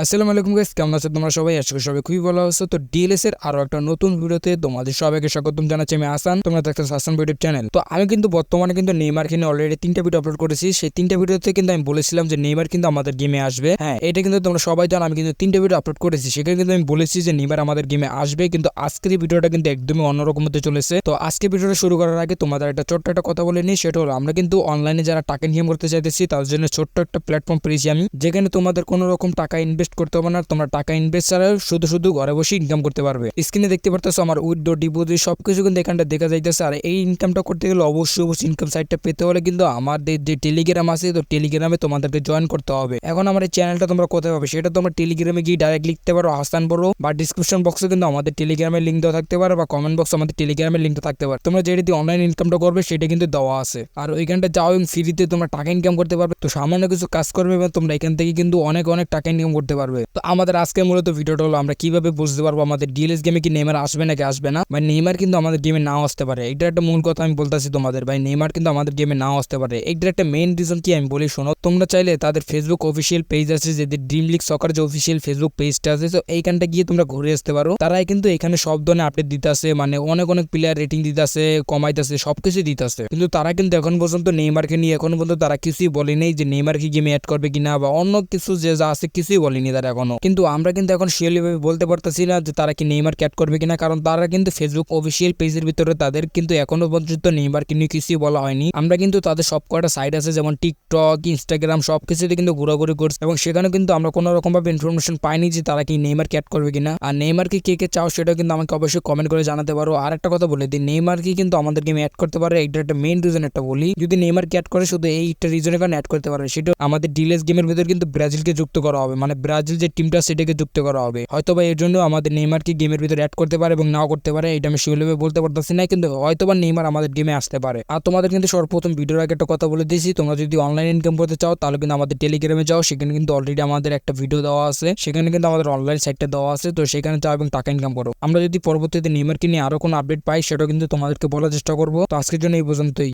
আসসালামু আলাইকুম গাইস কেমন আছো তোমরা সবাই? আজকে সবাই খুবই ভালো আছো। তো ডিএলএস এর আরও একটা নতুন ভিডিওতে তোমাদের সবাইকে স্বাগতম জানাচ্ছি। আমি আসান, তোমরা দেখতে হাসান ভিডিও চ্যানেল তো আমি কিন্তু বর্তমানে কিন্তু নেইমার কিনে অলরেডি তিনটা ভিডিও আপলোড করেছি। সেই তিনটা ভিডিওতে কিন্তু আমি বলেছিলাম যে নেইমার কিন্তু আমাদের গেমে আসবে। হ্যাঁ এটা কিন্তু তোমরা সবাই জানো, আমি কিন্তু তিনটা ভিডিও আপলোড করেছি। সেখানে কিন্তু আমি বলেছি যে নেইমার আমাদের গেমে আসবে, কিন্তু আজকের ভিডিওটা কিন্তু একদমই অন্যরকম হতে চলেছে। তো আজকে ভিডিওটা শুরু করার আগে তোমাদের একটা ছোট্ট একটা কথা বলে নিই, সেটা হলো আমরা কিন্তু অনলাইনে যারা টাকা ইনকাম করতে চাইতেছি তার জন্য ছোট্ট একটা প্ল্যাটফর্ম পেয়েছি আমি, যেখানে তোমাদের কোনো রকম টাকা ইনভেস্ট করতে হবে না তোমরা টাকা ইনভেস্ট ছাড়া শুধু শুধু ঘরে বসে ইনকাম করতে পারবে। স্ক্রিনে দেখতে পারতেছো আমার উইডো, ডিপোজিট, সবকিছু কিন্তু এখানটা দেখা যাইতেছে। আর এই ইনকামটা করতে গেলে অবশ্যই অবশ্যই ইনকাম সাইটটা পেতে হলে কিন্তু আমাদের যে টেলিগ্রাম আছে, তো টেলিগ্রামে তোমাদেরকে জয়েন করতে হবে। এখন আমার এই চ্যানেলটা তোমরা কোথায় পাবে সেটা তোমরা টেলিগ্রামে গিয়ে ডাইরেক্ট লিখতে পারো, হাসান বড়ো, বা ডিসক্রিপশন বক্সে কিন্তু আমাদের টেলিগ্রামের লিঙ্ক দেওয়া থাকতে পারে, বা কমেন্ট বক্সে আমাদের টেলিগ্রামের লিঙ্কটা থাকতে পারে। তোমরা যেটা দিয়ে অনলাইন ইনকামটা করবে, সেটা কিন্তু দেওয়া আছে। আর ওইখানটা যাও এবং ফ্রিতে তোমরা টাকা ইনকাম করতে পারবে। তো সামান্য কিছু কাজ করবে এবং তোমরা এখান থেকে কিন্তু অনেক অনেক টাকা ইনকাম করতে পারবে। তো আমাদের আজকে মূলত ভিডিওটা হলো আমরা কীভাবে বুঝতে পারব আমাদের ডিএলএস গেমে কি নেইমার আসবে নাকি আসবে না? ভাই নেইমার কিন্তু আমাদের গেমে নাও আসতে পারে। এটা একটা মূল কথা আমি বলতেছি তোমাদের। ভাই নেইমার কিন্তু আমাদের গেমে নাও আসতে পারে। এটার একটা মেইন রিজন কি আমি বলি শোনো, তোমরা চাইলে তাদের ফেসবুক অফিসিয়াল পেজ আছে যেদের ড্রিম লিগ সকার যে অফিসিয়াল ফেসবুক পেজটা আছে, তো এইখানটা গিয়ে তোমরা ঘুরে আসতে পারো। তারাই কিন্তু এখানে সব ধরনের আপডেট দিতে আসে মানে অনেক অনেক প্লেয়ার রেটিং দিতে আসে কমাইতেছে, সবকিছু দিতে আসে কিন্তু তারা কিন্তু এখন পর্যন্ত নেইমারকে নিয়ে, এখন পর্যন্ত তারা কিছুই বলেনি যে নেইমার কি গেমে অ্যাড করবে কিনা বা অন্য কিছু যে যা আছে কিছুই বলেনি তারা এখনও। কিন্তু আমরা কিন্তু এখন শিওরলি ভাবে বলতে পারতেছি না যে তারা কি নেইমার ক্যাট করবে কিনা, কারণ তারা কিন্তু ফেসবুক অফিসিয়াল পেজের ভিতরে তাদের কিন্তু এখনও পর্যন্ত নেইমারকে নিয়ে কিছুই বলা হয়নি। আমরা কিন্তু তাদের সব কয়টা সাইট আছে, যেমন টিকটক ইনস্টাগ্রাম সব কিছুতে কিন্তু ঘোরাঘুরি করছে। এবং সেখানে কিন্তু আমরা কোনো রকম ভাবে ইনফরমেশন পাইনি যে তারা কি নেইমার ক্যাট করবে কিনা। আর নেইমারকে কে কে চাও সেটা কিন্তু আমাকে অবশ্যই কমেন্ট করে জানাতে পারো। আর একটা কথা বলে দিই নেইমার কি কিন্তু আমাদের গেমে অ্যাড করতে পারে এটা একটা মেইন রিজন একটা বলি। যদি নেইমার ক্যাট করে শুধু এইটা রিজনের কারণে অ্যাড করতে পারে সেটা আমাদের ডিলেস গেমের ভিতরে কিন্তু ব্রাজিলকে যুক্ত করা হবে। মানে ব্রাজিল যে টিমটা সেটাকে যুক্ত করা হবে। হয়তো বা এর জন্য আমাদের নেইমারকে গেমের ভিতরে অ্যাড করতে পারে এবং নাও করতে পারে, এটা আমি শিওরভাবে বলতে পারতেছি না, কিন্তু হয়তো বা নেইমার আমাদের গেমে আসতে পারে। আর তোমাদের কিন্তু সর্বপ্রথম ভিডিওর আগে একটা কথা বলে দিয়েছি, তোমরা যদি অনলাইন ইনকাম করতে চাও, তাহলে কিন্তু আমাদের টেলিগ্রামে যাও, সেখানে কিন্তু অলরেডি আমাদের একটা ভিডিও দেওয়া আছে। সেখানে কিন্তু আমাদের অনলাইন সাইটটা দেওয়া আছে, তো সেখানে যাও এবং টাকা ইনকাম করো। আমরা যদি পরবর্তীতে নেইমারকে নিয়ে আরও কোনো আপডেট পাই, সেটাও কিন্তু তোমাদেরকে বলার চেষ্টা করব। তো আজকের জন্য এই পর্যন্তই।